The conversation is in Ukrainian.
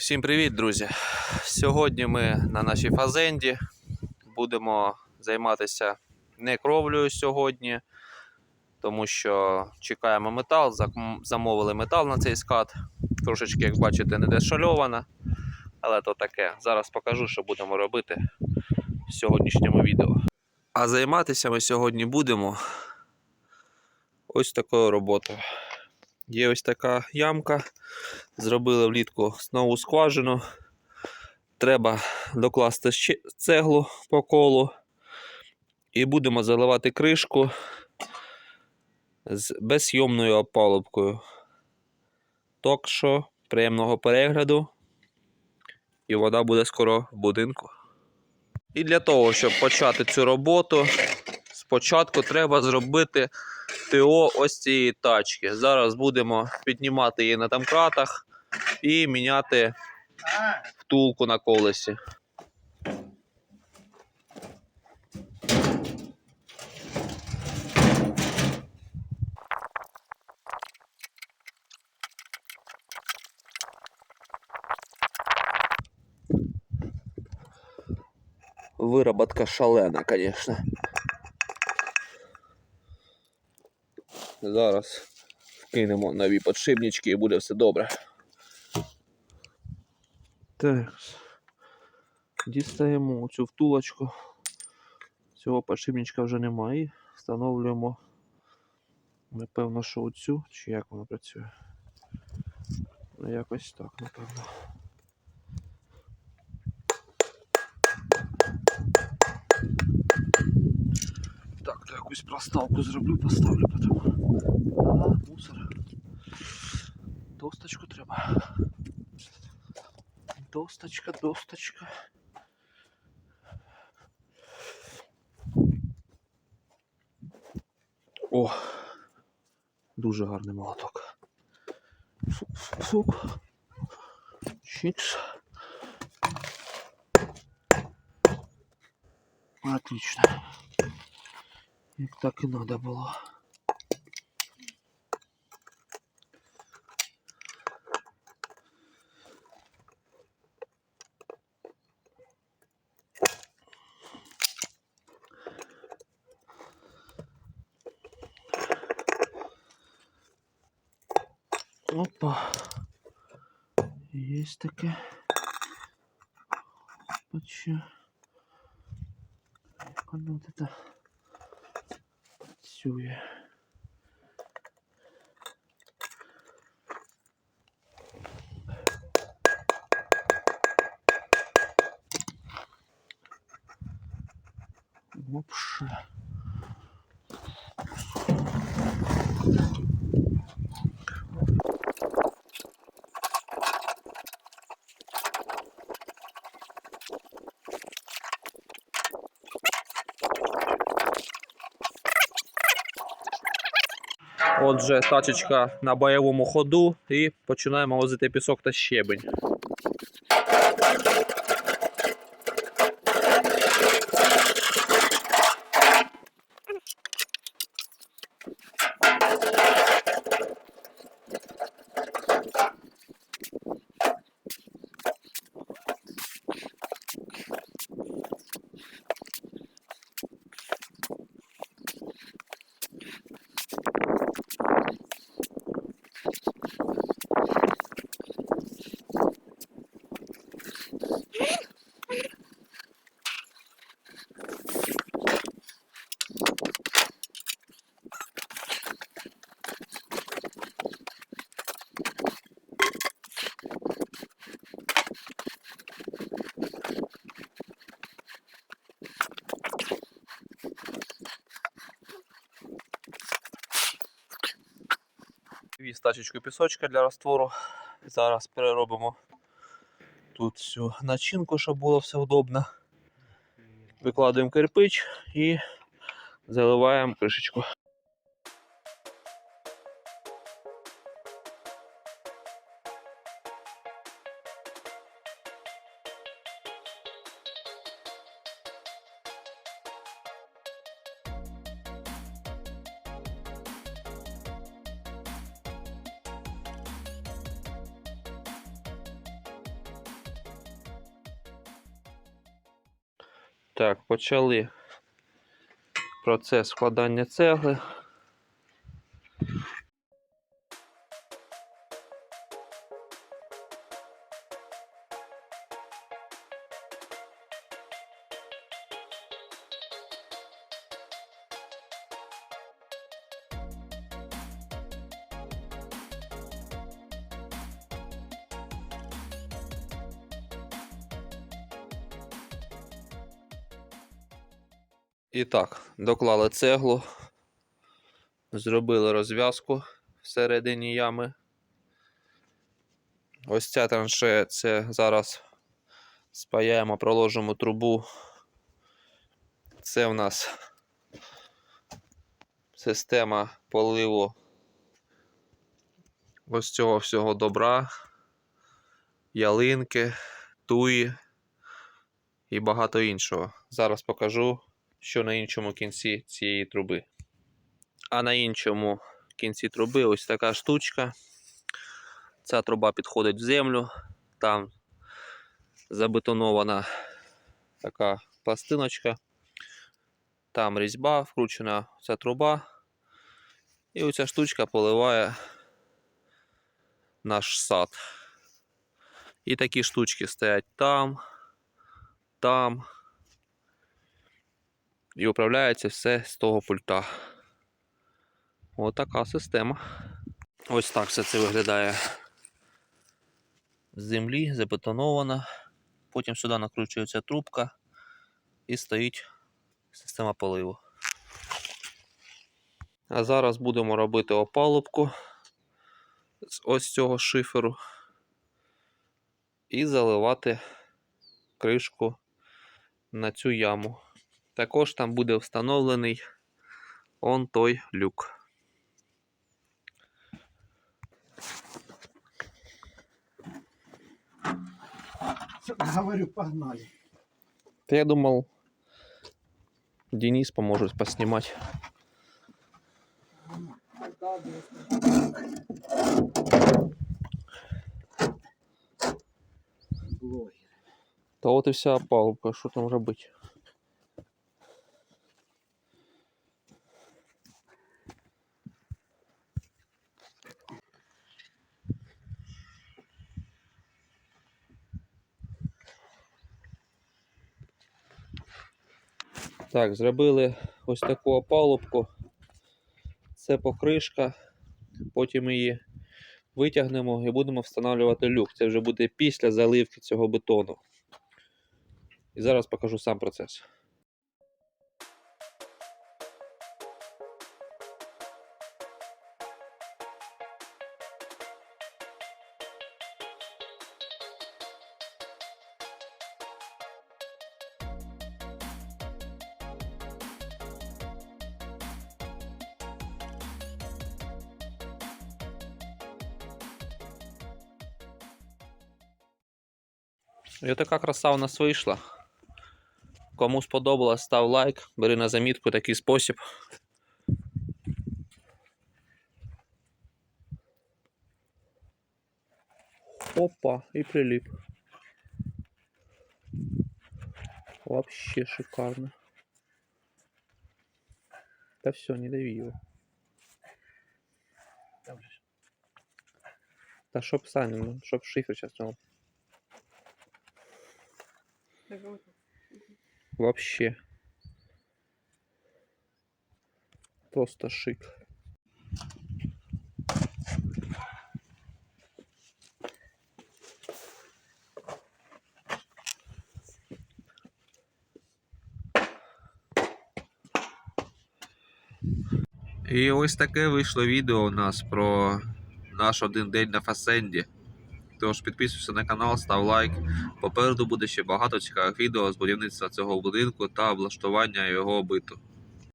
Всім привіт, друзі! Сьогодні ми на нашій фазенді будемо займатися не кровлею сьогодні, тому що чекаємо метал, замовили метал на цей скат. Трошечки, як бачите, не дешальована, але то таке. Зараз покажу, що будемо робити в сьогоднішньому відео. А займатися ми сьогодні будемо ось такою роботою. Є ось така ямка. Зробили влітку нову скважину. Треба докласти цеглу по колу. І будемо заливати кришку з безйомною опалубкою. Так що приємного перегляду. І вода буде скоро в будинку. І для того, щоб почати цю роботу, спочатку треба зробити ТО ось цієї тачки. Зараз будемо піднімати її на домкратах і міняти втулку на колесі. Вироботка шалена, звісно. Зараз вкинемо нові подшипнички і буде все добре. Так. Дістаємо цю втулочку. Цього подшипничка вже немає. Встановлюємо. Напевно, що оцю, чи як воно працює. Ну, якось так, напевно. Так, то якусь проставку зроблю, поставлю потім. Ага, мусор. Досточку треба. Досточка, досточка. О! Дуже гарний молоток. Фук-фук-фук. Чикс. Отлично. Як так і надо було. Опа. Есть таке. Почему? Як воно от это працює? Вообще. Отже, тачечка на бойовому ходу і починаємо возити пісок та щебень. Віз стачечки пісочка для раствору. Зараз переробимо тут всю начинку, щоб було все удобно. Викладуємо кирпич і заливаємо кришечку. Так, почали процес складання цегли. І так, доклали цеглу, зробили розв'язку всередині ями. Ось ця траншея, це зараз спаяємо, проложимо трубу. Це в нас система поливу ось цього всього добра, ялинки, туї і багато іншого. Зараз покажу що на іншому кінці цієї труби. А на іншому кінці труби ось така штучка. Ця труба підходить в землю, там забетонована така пластиночка, там різьба, вкручена ця труба. І оця штучка поливає наш сад. І такі штучки стоять там, там. І управляється все з того пульта. Отака система. Ось так все це виглядає з землі, забетонована. Потім сюди накручується трубка і стоїть система поливу. А зараз будемо робити опалубку з ось цього шиферу і заливати кришку на цю яму. Також там буде встановлений он той люк. Говорю, погнали. Та я думал, Денис поможет поснимать. Блогер. Та от і вся опалубка, що там робити? Так, зробили ось таку опалубку. Це покришка. Потім її витягнемо і будемо встановлювати люк. Це вже буде після заливки цього бетону. І зараз покажу сам процес. І така краса у нас вийшла. Кому сподобалось, став лайк, бери на замітку такий спосіб. Опа, і прилип. Вообще шикарно. Да все, не дави его. Там же ж Да чтоб сами, ну, чтоб шифер сейчас снял. Вообще. Просто шик. І ось таке вийшло відео у нас про наш один день на Фасенді. Тож підписуйся на канал, став лайк. Попереду буде ще багато цікавих відео з будівництва цього будинку та облаштування його биту.